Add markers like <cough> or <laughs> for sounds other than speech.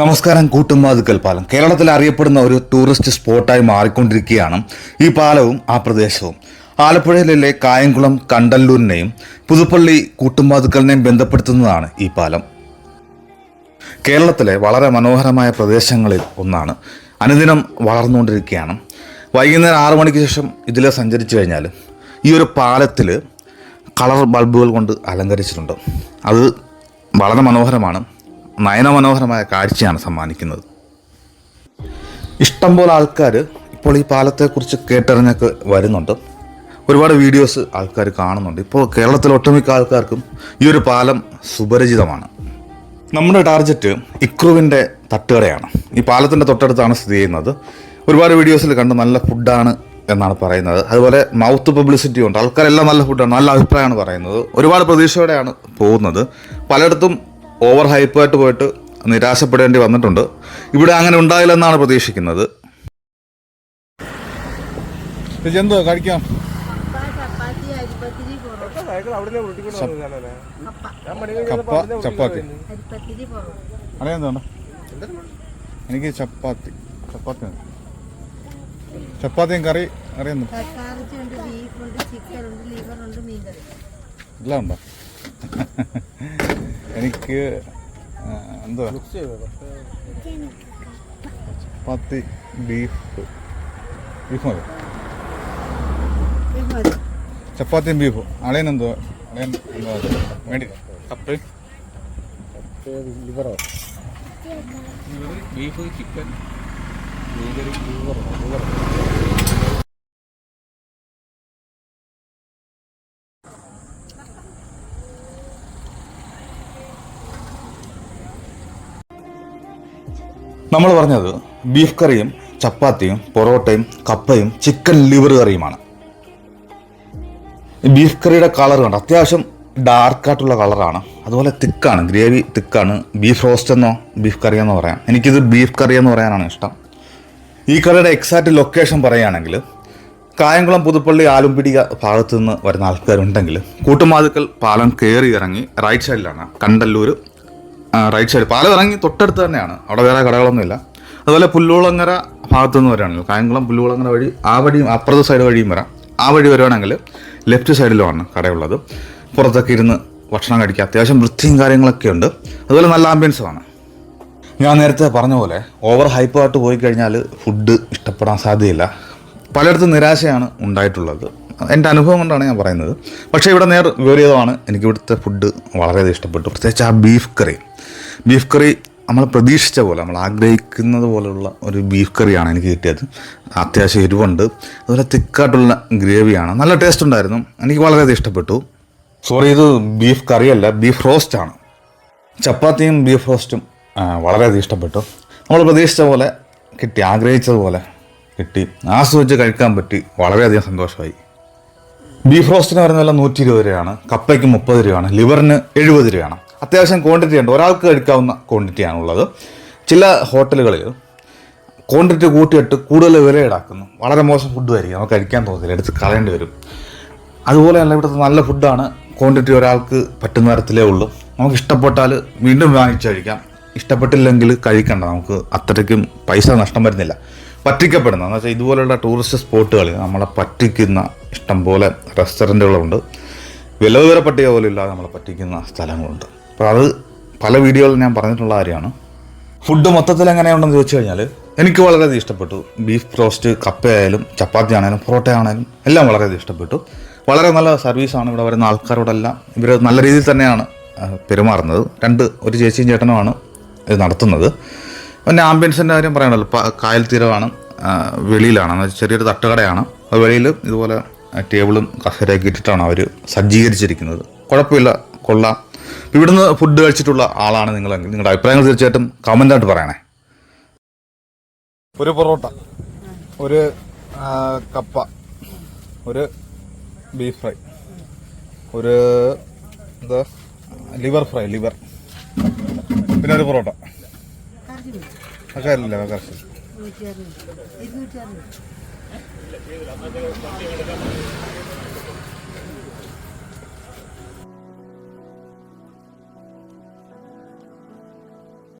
നമസ്കാരം കൂട്ടുമാതുക്കൽ പാലം. കേരളത്തിൽ അറിയപ്പെടുന്ന ഒരു ടൂറിസ്റ്റ് സ്പോട്ടായി മാറിക്കൊണ്ടിരിക്കുകയാണ് ഈ പാലവും ആ പ്രദേശവും. ആലപ്പുഴയിലെ കായംകുളം കണ്ടല്ലൂരിനെയും പുതുപ്പള്ളി കൂട്ടുമാതുക്കലിനെയും ബന്ധപ്പെടുത്തുന്നതാണ് ഈ പാലം. കേരളത്തിലെ വളരെ മനോഹരമായ പ്രദേശങ്ങളിൽ ഒന്നാണ്. അനുദിനം വളർന്നുകൊണ്ടിരിക്കുകയാണ്. വൈകുന്നേരം ആറു മണിക്ക് ശേഷം ഇതിൽ സഞ്ചരിച്ചു കഴിഞ്ഞാൽ ഈ ഒരു പാലത്തിൽ കളർ ബൾബുകൾ കൊണ്ട് അലങ്കരിച്ചിട്ടുണ്ട്. അത് വളരെ മനോഹരമാണ്. നയനമനോഹരമായ കാഴ്ചയാണ് സമ്മാനിക്കുന്നത്. ഇഷ്ടംപോലെ ആൾക്കാർ ഇപ്പോൾ ഈ പാലത്തെക്കുറിച്ച് കേട്ടറിഞ്ഞൊക്കെ വരുന്നുണ്ട്. ഒരുപാട് വീഡിയോസ് ആൾക്കാർ കാണുന്നുണ്ട്. ഇപ്പോൾ കേരളത്തിലെ ഒട്ടുമിക്ക ആൾക്കാർക്കും ഈ ഒരു പാലം സുപരിചിതമാണ്. നമ്മുടെ ടാർജറ്റ് ഇക്രുവിന്റെ തട്ടുകടയാണ്. ഈ പാലത്തിന്റെ തൊട്ടടുത്താണ് സ്ഥിതി ചെയ്യുന്നത്. ഒരുപാട് വീഡിയോസിൽ കണ്ട് നല്ല ഫുഡാണ് എന്നാണ് പറയുന്നത്. അതുപോലെ മൗത്ത് പബ്ലിസിറ്റി ഉണ്ട്. ആൾക്കാരെല്ലാം നല്ല ഫുഡാണ് നല്ല അഭിപ്രായമാണ് പറയുന്നത്. ഒരുപാട് പ്രതീക്ഷയോടെയാണ് പോകുന്നത്. പലയിടത്തും ഓവർ ഹൈപ്പായിട്ട് പോയിട്ട് നിരാശപ്പെടേണ്ടി വന്നിട്ടുണ്ട്. ഇവിടെ അങ്ങനെ ഉണ്ടായില്ലെന്നാണ് പ്രതീക്ഷിക്കുന്നത്. എന്തോ കഴിക്കാം. ചപ്പാത്തി. കപ്പ എനിക്ക് ചപ്പാത്തി. ചപ്പാത്തി. ചപ്പാത്തിയും കറി അറിയുന്നു എല്ലാം ഉണ്ടോ? <laughs> എനിക്ക് എന്തോ പത്തി ചപ്പാത്തി ബീഫ് ബീഫ് മതി. ചപ്പാത്തിയും ബീഫും. അളയൻ എന്തോ അളയൻ എന്തോ വേണ്ടി. കപ്പയും ബീഫ് ചിക്കൻ. നമ്മൾ പറഞ്ഞത് ബീഫ് കറിയും ചപ്പാത്തിയും പൊറോട്ടയും കപ്പയും ചിക്കൻ ലിവർ കറിയുമാണ്. ബീഫ് കറിയുടെ കളർ കണ്ട്? അത്യാവശ്യം ഡാർക്കായിട്ടുള്ള കളറാണ് അതുപോലെ തിക്കാണ്. ഗ്രേവി തിക്കാണ്. ബീഫ് റോസ്റ്റ് എന്നോ ബീഫ് കറി എന്നോ പറയാം. എനിക്കിത് ബീഫ് കറി എന്ന് പറയാനാണ് ഇഷ്ടം. ഈ കറിയുടെ എക്സാക്റ്റ് ലൊക്കേഷൻ പറയുകയാണെങ്കിൽ കായംകുളം പുതുപ്പള്ളി ആലുംപിടിക ഭാഗത്തു നിന്ന് വരുന്ന ആൾക്കാരുണ്ടെങ്കിൽ കൂട്ടുമാതുക്കൽ പാലം കയറി ഇറങ്ങി റൈറ്റ് സൈഡിലാണ് കണ്ടല്ലൂർ റൈറ്റ് സൈഡ് പാലം ഇറങ്ങി തൊട്ടടുത്ത് തന്നെയാണ്. അവിടെ വേറെ കടകളൊന്നുമില്ല. അതുപോലെ പുല്ലുകുളങ്ങര ഭാഗത്തു നിന്ന് വരികയാണെങ്കിൽ കായംകുളം പുല്ലുകുളങ്ങര വഴി ആ വഴിയും അപ്പുറത്തെ സൈഡ് വഴിയും വരാം. ആ വഴി വരുവാണെങ്കിൽ ലെഫ്റ്റ് സൈഡിലുമാണ് കടയുള്ളത്. പുറത്തൊക്കെ ഇരുന്ന് ഭക്ഷണം കഴിക്കുക. അത്യാവശ്യം വൃത്തിയും കാര്യങ്ങളൊക്കെ ഉണ്ട്. അതുപോലെ നല്ല ആംബിയൻസുമാണ് ഞാൻ നേരത്തെ പറഞ്ഞ പോലെ ഓവർ ഹൈപ്പായിട്ട് പോയി കഴിഞ്ഞാൽ ഫുഡ് ഇഷ്ടപ്പെടാൻ സാധ്യതയില്ല. പലയിടത്തും നിരാശയാണ് ഉണ്ടായിട്ടുള്ളത്. എന്റെ അനുഭവം കൊണ്ടാണ് ഞാൻ പറയുന്നത്. പക്ഷേ ഇവിടെ നേർ വിവരിയതാണ് എനിക്ക് ഇവിടുത്തെ ഫുഡ് വളരെയധികം ഇഷ്ടപ്പെട്ടു. പ്രത്യേകിച്ച് ആ ബീഫ് കറി ബീഫ് കറി നമ്മൾ പ്രതീക്ഷിച്ച പോലെ നമ്മൾ ആഗ്രഹിക്കുന്നത് പോലെയുള്ള ഒരു ബീഫ് കറിയാണ് എനിക്ക് കിട്ടിയത്. അത്യാവശ്യം എരിവുണ്ട്. അതുപോലെ തിക്കായിട്ടുള്ള ഗ്രേവിയാണ്. നല്ല ടേസ്റ്റ് ഉണ്ടായിരുന്നു. എനിക്ക് വളരെയധികം ഇഷ്ടപ്പെട്ടു. സോറി ഇത് ബീഫ് കറിയല്ല ബീഫ് റോസ്റ്റാണ് ചപ്പാത്തിയും ബീഫ് റോസ്റ്റും വളരെയധികം ഇഷ്ടപ്പെട്ടു. നമ്മൾ പ്രതീക്ഷിച്ച പോലെ കിട്ടി ആഗ്രഹിച്ചതുപോലെ കിട്ടി. ആസ്വദിച്ച് കഴിക്കാൻ പറ്റി. വളരെയധികം സന്തോഷമായി. ബീഫ് റോസ്റ്റിന് വരുന്ന വില നൂറ്റി ഇരുപത് രൂപയാണ്. കപ്പയ്ക്ക് മുപ്പത് രൂപയാണ്. ലിവറിന് എഴുപത് രൂപയാണ്. അത്യാവശ്യം ക്വാണ്ടിറ്റി ഉണ്ട്. ഒരാൾക്ക് കഴിക്കാവുന്ന ക്വാണ്ടിറ്റിയാണുള്ളത് ചില ഹോട്ടലുകളിൽ ക്വാണ്ടിറ്റി കൂട്ടിയിട്ട് കൂടുതൽ വില ഈടാക്കുന്നു. വളരെ മോശം ഫുഡ് ആയിരിക്കും. നമുക്ക് കഴിക്കാൻ തോന്നില്ല എടുത്ത് കളയേണ്ടി വരും. അതുപോലെ തന്നെ ഇവിടുത്തെ നല്ല ഫുഡാണ് ക്വാണ്ടിറ്റി ഒരാൾക്ക് പറ്റുന്ന തരത്തിലേ ഉള്ളൂ. നമുക്ക് ഇഷ്ടപ്പെട്ടാൽ വീണ്ടും വാങ്ങിച്ച് കഴിക്കാം. ഇഷ്ടപ്പെട്ടില്ലെങ്കിൽ കഴിക്കണ്ട. നമുക്ക് അത്രയ്ക്കും പൈസ നഷ്ടം വരുന്നില്ല. പറ്റിക്കപ്പെടുന്ന എന്ന് വെച്ചാൽ ഇതുപോലുള്ള ടൂറിസ്റ്റ് സ്പോട്ടുകളിൽ നമ്മളെ പറ്റിക്കുന്ന ഇഷ്ടംപോലെ റെസ്റ്റോറന്റുകളുണ്ട് വിലവിവര പട്ടിക പോലും ഇല്ലാതെ നമ്മളെ പറ്റിക്കുന്ന സ്ഥലങ്ങളുണ്ട്. അപ്പോൾ അത് പല വീഡിയോകളിൽ ഞാൻ പറഞ്ഞിട്ടുള്ള കാര്യമാണ്. ഫുഡ് മൊത്തത്തിൽ എങ്ങനെയുണ്ടെന്ന് ചോദിച്ചു കഴിഞ്ഞാൽ എനിക്ക് വളരെയധികം ഇഷ്ടപ്പെട്ടു. ബീഫ് റോസ്റ്റ് കപ്പയായാലും ചപ്പാത്തി ആണെങ്കിലും പൊറോട്ട ആണെങ്കിലും എല്ലാം വളരെയധികം ഇഷ്ടപ്പെട്ടു. വളരെ നല്ല സർവീസാണ് ഇവിടെ വരുന്ന ആൾക്കാരോടെല്ലാം. ഇവർ നല്ല രീതിയിൽ തന്നെയാണ് പെരുമാറുന്നത്. രണ്ട് ഒരു ചേച്ചിയും ചേട്ടനുമാണ് ഇത് നടത്തുന്നത്. പിന്നെ ആംബിയൻസിന്റെ കാര്യം പറയണല്ലോ കായൽ തീരമാണ് വെളിയിലാണ്. ചെറിയൊരു തട്ടുകടയാണ്. അത് വെളിയിൽ ഇതുപോലെ ടേബിളും കസേരയൊക്കെ ഇട്ടിട്ടാണ് അവർ സജ്ജീകരിച്ചിരിക്കുന്നത്. കുഴപ്പമില്ല കൊള്ളാം. ഇവിടുന്ന് ഫുഡ് കഴിച്ചിട്ടുള്ള ആളാണ് നിങ്ങൾ നിങ്ങളുടെ അഭിപ്രായങ്ങൾ തീർച്ചയായിട്ടും കമന്റായിട്ട് പറയണേ. ഒരു പൊറോട്ട ഒരു കപ്പ ഒരു ബീഫ് ഫ്രൈ ഒരു എന്താ ലിവർ ഫ്രൈ ലിവർ പിന്നെ ഒരു പൊറോട്ട. ഇരുന്നൂറ്റി അറുപത്